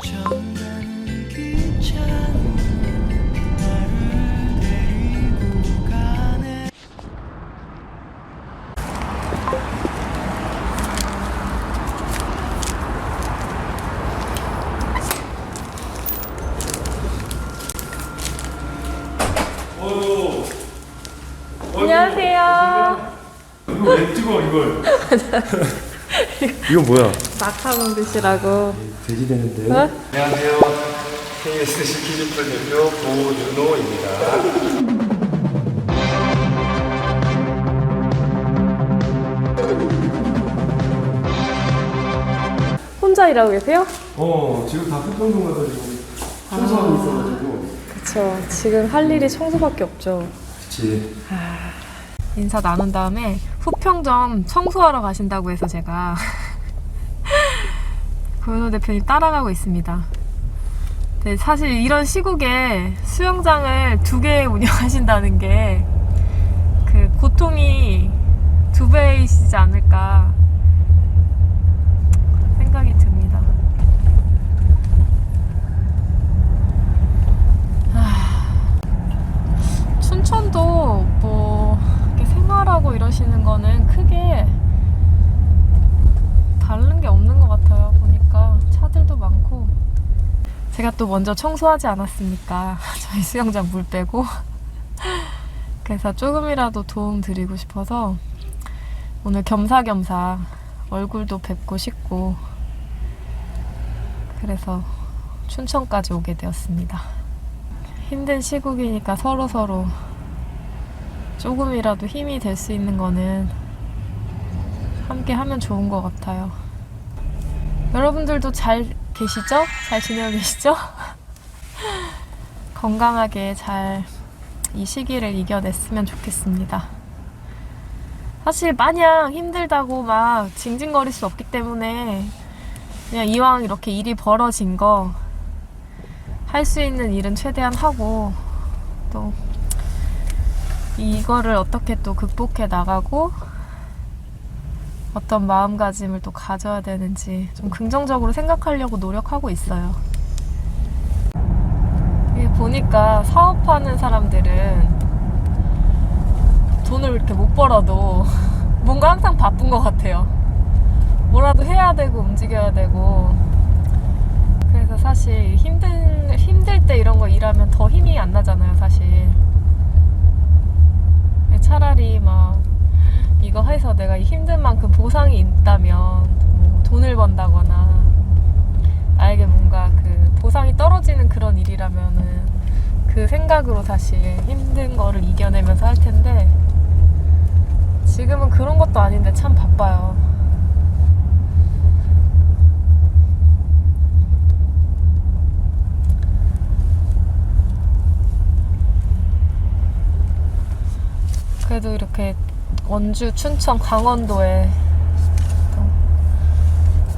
정 이거 뭐야? 마카롱 드시라고. 돼지 되는데. 어? 안녕하세요. KSC 키즈풀 대표 고윤호입니다. 혼자 일하고 계세요? 어 지금 다 폭풍동 가서 지금 청소하고 있어가지고. 그쵸. 지금 할 일이 청소밖에 없죠. 그치. 인사 나눈 다음에 후평점 청소하러 가신다고 해서 제가 고현호 대표님 따라가고 있습니다. 네, 사실 이런 시국에 수영장을 두 개 운영하신다는 게 그 고통이 두 배이시지 않을까 생각이 듭니다. 춘천도 뭐 이렇게 생활하고 이러시는 거는 크게 다른 게 없는 것 같아요. 보니까 차들도 많고 제가 또 먼저 청소하지 않았습니까? 저희 수영장 물 빼고 그래서 조금이라도 도움 드리고 싶어서 오늘 겸사겸사 얼굴도 뵙고 싶고 그래서 춘천까지 오게 되었습니다. 힘든 시국이니까 서로 서로 조금이라도 힘이 될 수 있는 거는 함께 하면 좋은 것 같아요. 여러분들도 잘 계시죠? 잘 지내고 계시죠? 건강하게 잘 이 시기를 이겨냈으면 좋겠습니다. 사실 마냥 힘들다고 막 징징거릴 수 없기 때문에 그냥 이왕 이렇게 일이 벌어진 거 할 수 있는 일은 최대한 하고 또 이거를 어떻게 또 극복해 나가고 어떤 마음가짐을 또 가져야 되는지 좀 긍정적으로 생각하려고 노력하고 있어요. 보니까 사업하는 사람들은 돈을 이렇게 못 벌어도 뭔가 항상 바쁜 것 같아요. 뭐라도 해야 되고 움직여야 되고 그래서 사실 힘든 힘들 때 이런 거 일하면 더 힘이 안 나잖아요, 사실. 차라리 막 이거 해서 내가 이 힘든 만큼 보상이 있다면 뭐 돈을 번다거나 나에게 뭔가 그 보상이 떨어지는 그런 일이라면은 그 생각으로 사실 힘든 거를 이겨내면서 할 텐데 지금은 그런 것도 아닌데 참 바빠요. 그래도 이렇게 원주, 춘천, 강원도에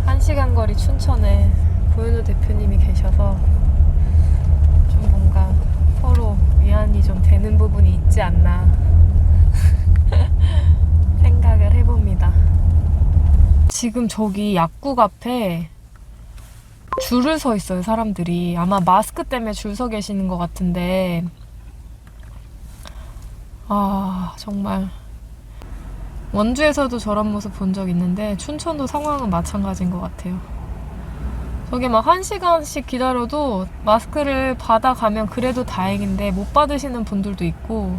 또한 시간 거리 춘천에 고현우 대표님이 계셔서 좀 뭔가 서로 위안이 좀 되는 부분이 있지 않나 생각을 해봅니다. 지금 저기 약국 앞에 줄을 서 있어요, 사람들이. 아마 마스크 때문에 줄 서 계시는 것 같은데, 아, 정말. 원주에서도 저런 모습 본 적 있는데, 춘천도 상황은 마찬가지인 것 같아요. 저기 막한 시간씩 기다려도 마스크를 받아가면 그래도 다행인데, 못 받으시는 분들도 있고,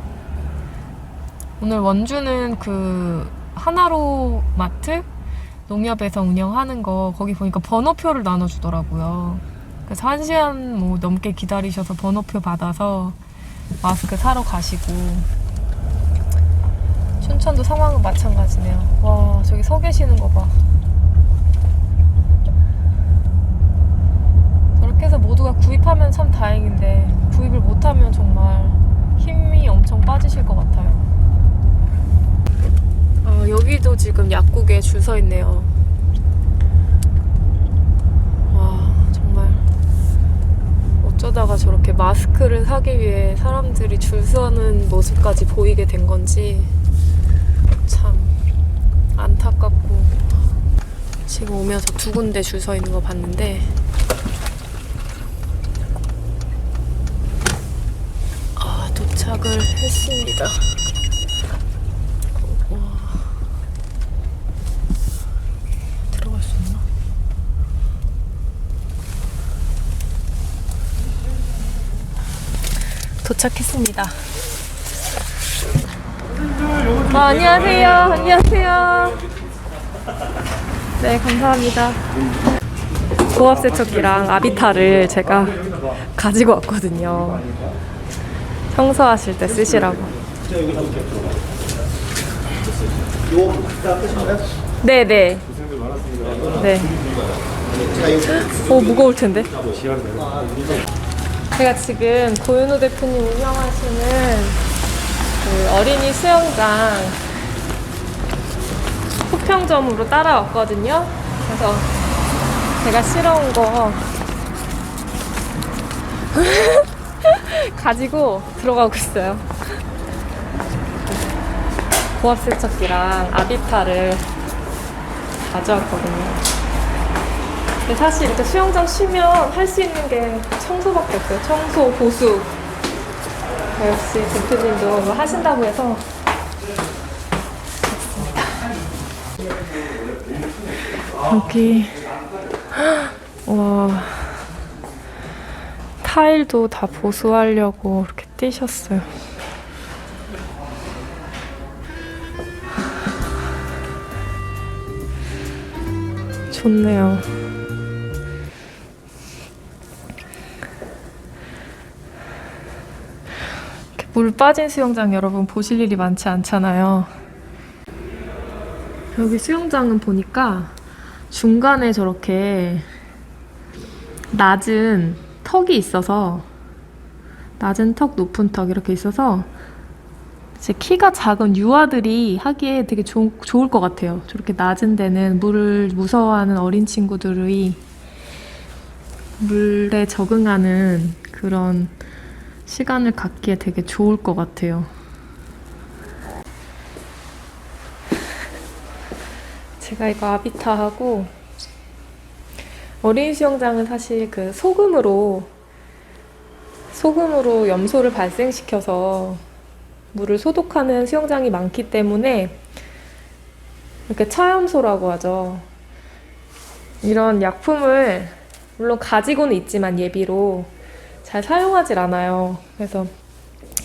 오늘 원주는 그, 하나로 마트? 농협에서 운영하는 거, 거기 보니까 번호표를 나눠주더라고요. 그래서 한 시간 뭐 넘게 기다리셔서 번호표 받아서 마스크 사러 가시고, 춘천도 상황은 마찬가지네요. 와, 저기 서 계시는 거 봐. 저렇게 해서 모두가 구입하면 참 다행인데, 구입을 못하면 정말 힘이 엄청 빠지실 것 같아요. 아, 여기도 지금 약국에 줄 서 있네요. 어쩌다가 저렇게 마스크를 사기 위해 사람들이 줄 서는 모습까지 보이게 된 건지 참 안타깝고 지금 오면서 두 군데 줄 서 있는 거 봤는데 아 도착을 했습니다. 도착했습니다. 네, 아, 안녕하세요. 안녕하세요. 네, 감사합니다. 고압 세척기랑 아비타를 제가 가지고 왔거든요. 청소하실 때 쓰시라고. 네, 네. 네. 오, 무거울 텐데. 제가 지금 고윤호 대표님 운영하시는 그 어린이 수영장 호평점으로 따라왔거든요. 그래서 제가 실어온 거 가지고 들어가고 있어요. 고압 세척기랑 아비타를 가져왔거든요. 근데 사실 이렇게 수영장 쉬면 할 수 있는 게 청소밖에 없어요. 청소, 보수. 역시 대표님도 이거 하신다고 해서 여기 와 타일도 다 보수하려고 이렇게 띄셨어요. 좋네요. 물 빠진 수영장 여러분 보실 일이 많지 않잖아요. 여기 수영장은 보니까 중간에 저렇게 낮은 턱이 있어서 낮은 턱, 높은 턱 이렇게 있어서 제 키가 작은 유아들이 하기에 되게 좋, 좋을 것 같아요. 저렇게 낮은 데는 물을 무서워하는 어린 친구들이 물에 적응하는 그런 시간을 갖기에 되게 좋을 것 같아요. 제가 이거 아비타하고 어린이 수영장은 사실 그 소금으로 소금으로 염소를 발생시켜서 물을 소독하는 수영장이 많기 때문에 이렇게 차염소라고 하죠. 이런 약품을 물론 가지고는 있지만 예비로 잘 사용하질 않아요. 그래서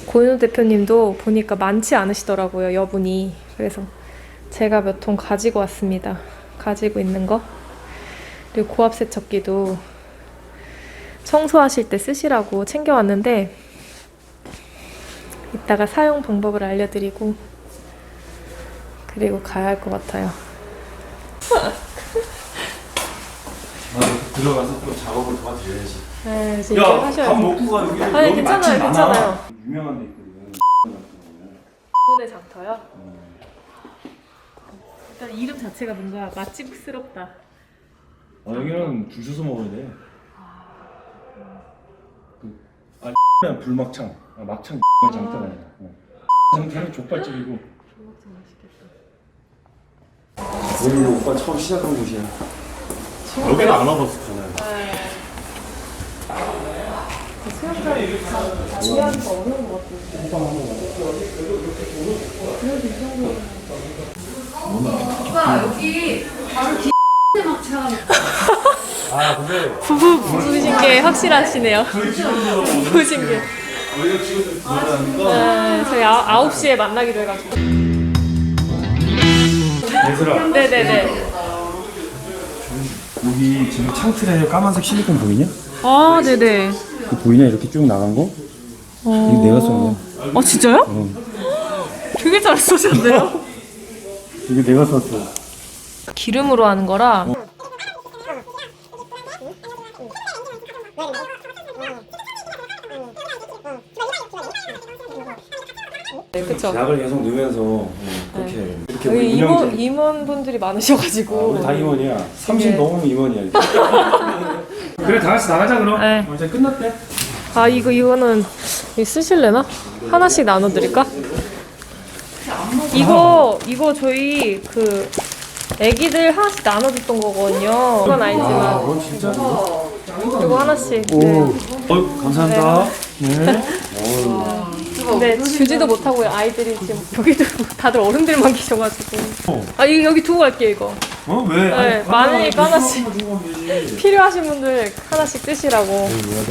고윤호 대표님도 보니까 많지 않으시더라고요, 여분이. 그래서 제가 몇 통 가지고 왔습니다. 가지고 있는 거. 그리고 고압 세척기도 청소하실 때 쓰시라고 챙겨왔는데 이따가 사용 방법을 알려드리고 그리고 가야 할 것 같아요. 들어가서 또 작업을 도와드려야지. 네, 이제 이제 야, 밥. 먹고 가. 여기, 아니, 여기 괜찮아요, 맛집 많아. 괜찮아요. 유명한 데 있거든. 손의 장터요? 일단 이름 자체가 뭔가 맛집스럽다. 아, 여기는 줄 서서 먹어야 돼. 그, 아, 는 불막창. 아, 막창 장터가 아니라. 어. 장터는 족발집이고. 여기 오빠 처음 시작한 곳이야. 여기는 안 와봤었잖아요. 수영장 중요한 거 없는 것 같아요. 아, 근데 부부 부부신 게 확실하시네요. 부부신 게. 네, 저희 아, 9시에 만나기로 해가지고. 네네네. 여기 지금 창틀에 까만색 실리콘 보이냐? 아, 네네. 그 보이냐? 이렇게 쭉 나간 거? 이거 내가 쏜 거야. 아, 진짜요? 되게 잘 쏘셨네요. 이거 내가 썼어. 기름으로 하는 거라. 네, 그쵸. 약을 계속 넣으면서 어, 그렇게 해. 이렇게 우리 임원, 운영진 임원분들이 아, 많으셔가지고. 우리 다 임원이야. 30 네. 넘으면 임원이야. 이제. 그래 다 같이 나가자 그럼. 네. 어, 이제 끝났대. 아, 이거, 이거는 이거 쓰실래나? 하나씩 나눠드릴까? 이거, 이거 저희 그, 애기들 하나씩 나눠줬던 거거든요. 그건 아니지만. 어 진짜? 이거 하나씩. 오. 네. 어 감사합니다. 네. 어. 근데 주지도 못하고 아이들이 지금 여기도 다들 어른들만 계셔가지고. 아 이거 여기 두고 갈게요 이거. 어 왜? 네, 많으니까 하나씩. 필요하신 분들 하나씩 뜨시라고. 야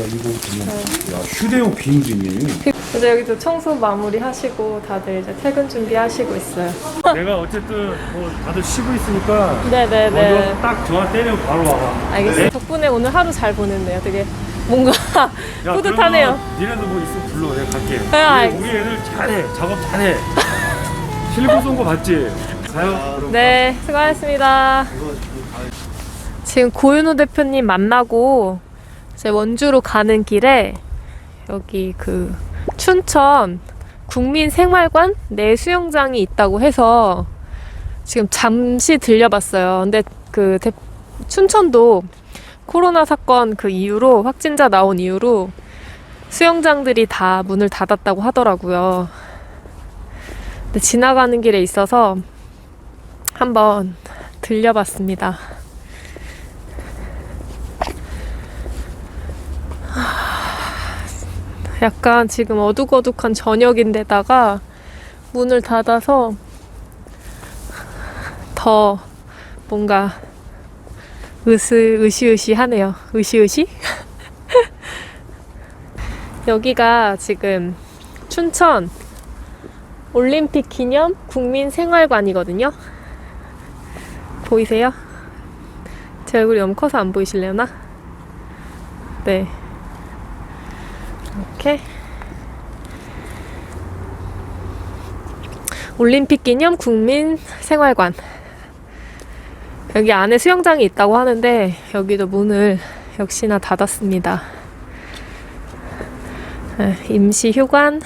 이거 보면 야 휴대용 비행기 있네. 그래서 여기도 청소 마무리 하시고 다들 이제 퇴근 준비하시고 있어요. 내가 어쨌든 뭐 다들 쉬고 있으니까 네네네. 먼저 딱 전화 때리면 바로 와봐. 알겠습니다. 덕분에 오늘 하루 잘 보냈네요. 되게 뭔가 야, 뿌듯하네요. 그러면 니네도 뭐 있으면 불러 내가 갈게. 네, 우리, 알겠습니다. 우리 애들 잘해 작업 잘해. 실고 쏜거 봤지? 가요. 그럼. 네, 수고하셨습니다. 지금 고윤호 대표님 만나고 이제 원주로 가는 길에 여기 그 춘천 국민생활관 내 수영장이 있다고 해서 지금 잠시 들려봤어요. 근데 그 대- 춘천도 코로나 사건 그 이후로 확진자 나온 이후로 수영장들이 다 문을 닫았다고 하더라고요. 근데 지나가는 길에 있어서 한번 들려봤습니다. 약간 지금 어둑어둑한 저녁인데다가 문을 닫아서 더 뭔가 으스 으시으시 하네요. 으시으시? 여기가 지금 춘천 올림픽 기념 국민생활관이거든요. 보이세요? 제 얼굴이 너무 커서 안 보이실려나? 네. 이렇게. 올림픽 기념 국민생활관. 여기 안에 수영장이 있다고 하는데, 여기도 문을 역시나 닫았습니다. 네, 임시 휴관.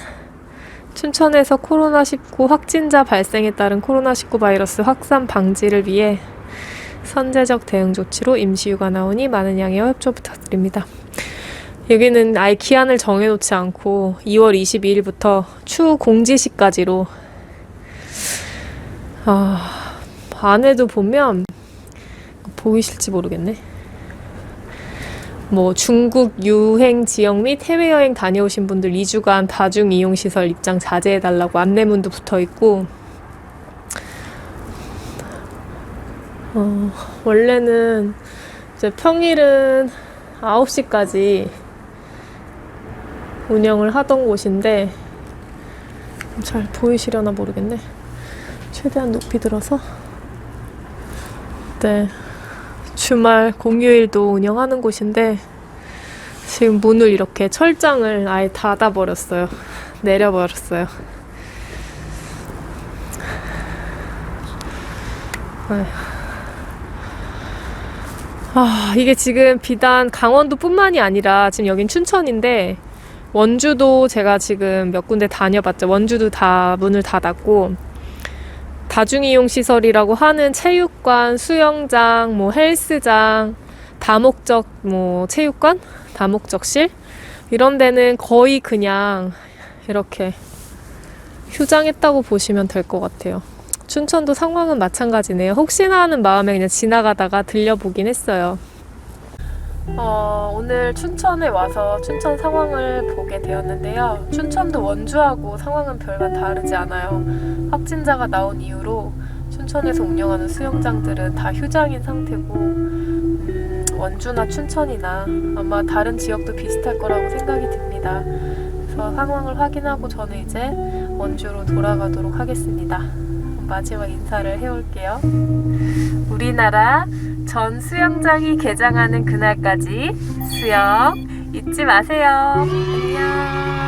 춘천에서 코로나19 확진자 발생에 따른 코로나19 바이러스 확산 방지를 위해 선제적 대응 조치로 임시휴가 나오니 많은 양해와 협조 부탁드립니다. 여기는 아예 기한을 정해놓지 않고 2월 22일부터 추후 공지시까지로 아, 안에도 보면 보이실지 모르겠네. 뭐 중국 유행 지역 및 해외여행 다녀오신 분들 2주간 다중 이용 시설 입장 자제해 달라고 안내문도 붙어 있고 어, 원래는 이제 평일은 9시까지 운영을 하던 곳인데 잘 보이시려나 모르겠네. 최대한 높이 들어서 네. 주말 공휴일도 운영하는 곳인데 지금 문을 이렇게 철장을 아예 닫아버렸어요. 내려버렸어요. 아, 이게 지금 비단 강원도뿐만이 아니라 지금 여긴 춘천인데 원주도 제가 지금 몇 군데 다녀봤죠. 원주도 다 문을 닫았고 다중이용 시설이라고 하는 체육관, 수영장, 뭐 헬스장, 다목적 뭐 체육관, 다목적실 이런 데는 거의 그냥 이렇게 휴장했다고 보시면 될 것 같아요. 춘천도 상황은 마찬가지네요. 혹시나 하는 마음에 그냥 지나가다가 들려보긴 했어요. 어, 오늘 춘천에 와서 춘천 상황을 보게 되었는데요. 춘천도 원주하고 상황은 별반 다르지 않아요. 확진자가 나온 이후로 춘천에서 운영하는 수영장들은 다 휴장인 상태고 음, 원주나 춘천이나 아마 다른 지역도 비슷할 거라고 생각이 듭니다. 그래서 상황을 확인하고 저는 이제 원주로 돌아가도록 하겠습니다. 마지막 인사를 해올게요. 우리나라 전 수영장이 개장하는 그날까지 수영 잊지 마세요. 안녕.